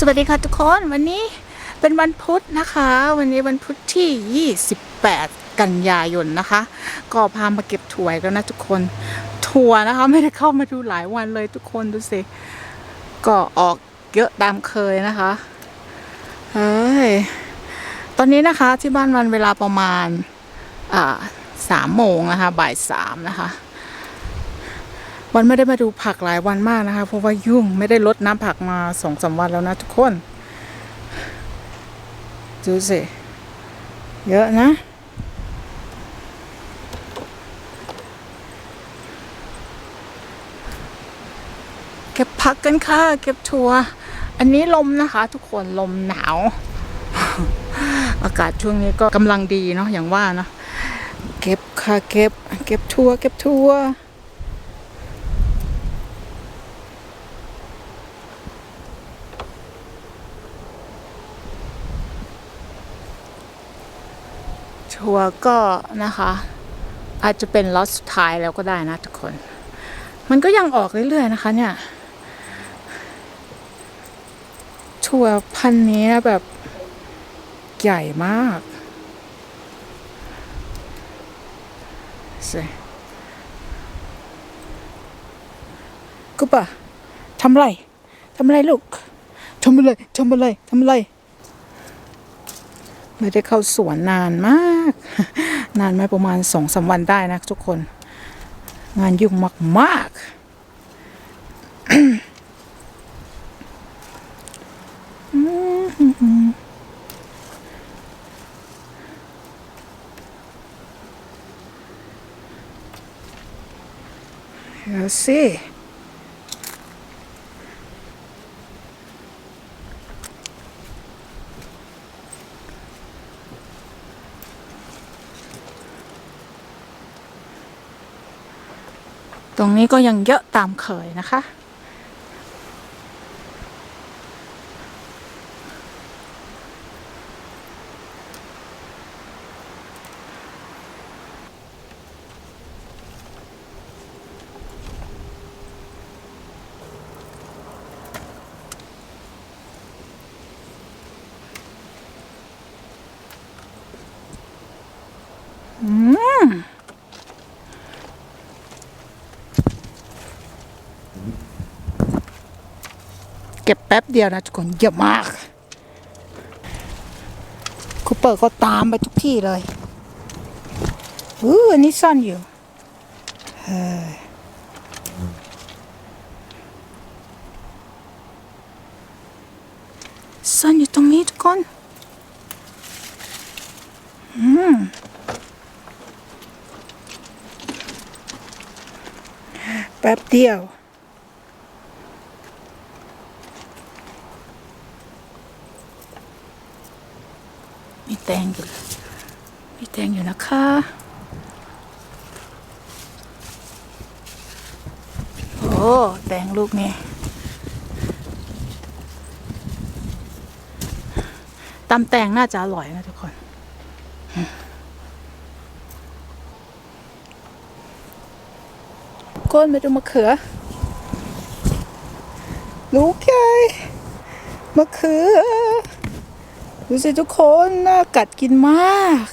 สวัสดีค่ะทุกคนวันนี้เป็นวันพุธนะคะ วันนี้วันพุธที่ 28 กันยายนนะคะ ก็พามาเก็บถั่วแล้วนะทุกคนถั่วนะคะ ไม่ได้เข้ามาดูหลายวันเลยทุกคนดูสิก็ออกเยอะตามเคยนะคะเฮ้ยตอนนี้นะคะที่บ้านวันเวลาประมาณอ่าสามโมงนะคะ บ่ายสามนะคะ วันไม่ได้มาดูผักหลายวันมากนะคะ เพราะว่ายุ่งไม่ได้ลดน้ำผักมาสองสามวันแล้วนะทุกคน ดูสิเยอะนะ เก็บผักกันค่ะ เก็บถั่ว อันนี้ลมนะคะ ทุกคนลมหนาว อากาศช่วงนี้ก็กำลังดีเนาะอย่างว่าเนาะเก็บค่ะเก็บ เก็บถั่วเก็บถั่ว ชัวร์ก็นะคะ อาจจะเป็นล็อตสุดท้ายแล้วก็ได้นะทุกคน มันก็ยังออกเรื่อยๆนะคะเนี่ยชัวร์พันนี้นะแบบใหญ่มากสิกุปะทำไร ทำไรลูก ทำอะไร ทำอะไร ทำอะไร ไม่ได้เข้าสวนนานมาก นานไหมประมาณสองสามวันได้นะทุกคน งานยุ่งมากๆเดี๋ยวสิ ตรงนี้ก็ยังเยอะตามเคยนะคะ อืม เก็บแป๊บเดียวนะทุกคนเยอะมากคูเปอร์ก็ตามไปทุกที่เลยอู้อันนี้ซ่อนอยู่เฮ้ยซ่อนอยู่ตรงนี้ทุกคนอืมแป๊บเดียว แตงอยู่ มีแตงอยู่นะคะ โอ้แตงลูกนี่ตำแตงน่าจะอร่อยนะทุกคน ก้นไปดูมะเขือ ลูกใหญ่มะเขือ ดูสิทุกคนน่ากัดกินมาก